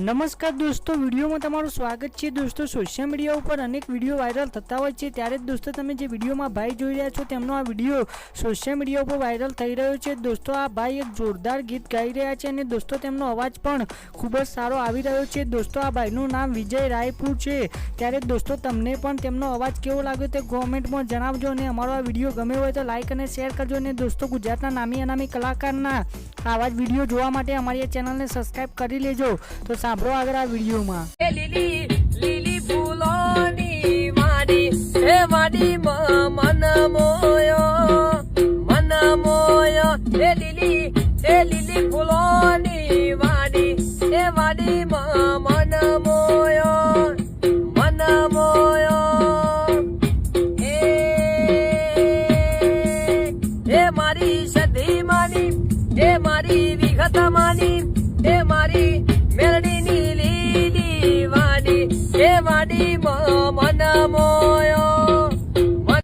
નમસ્કાર દોસ્તો, વિડીયોમાં તમારું સ્વાગત છે. દોસ્તો સોશિયલ મીડિયા ઉપર અનેક વીડિયો વાયરલ થતા હોય છે. ત્યારે જ દોસ્તો, તમે જે વિડીયોમાં ભાઈ જોઈ રહ્યા છો, તેમનો આ વીડિયો સોશિયલ મીડિયા ઉપર વાયરલ થઈ રહ્યો છે. દોસ્તો, આ ભાઈ એક જોરદાર ગીત ગાઈ રહ્યા છે અને દોસ્તો, તેમનો અવાજ પણ ખૂબ જ સારો આવી રહ્યો છે. દોસ્તો, આ ભાઈનું નામ વિજય રાયપુર છે. ત્યારે દોસ્તો, તમને પણ તેમનો અવાજ કેવો લાગ્યો તે કોમેન્ટમાં જણાવજો અને અમારો આ વીડિયો ગમ્યો હોય તો લાઈક અને શેર કરજો. અને દોસ્તો, ગુજરાતના નામી અનામી કલાકારના આવા જ વીડિયો જોવા માટે અમારી આ ચેનલને સબસ્ક્રાઈબ કરી લેજો. તો સાંભળો આગળ આ વિડીયોમાં. લીલી લીલી ફૂલોની વાડી હે વાડી મન મોયો મન મોયો. એ લીલી એ લીલી ફૂલોની વાડી હે વાડી મન મોયો મન મોયો. એ મારી સધી માની એ મારી વિગત માની એ મારી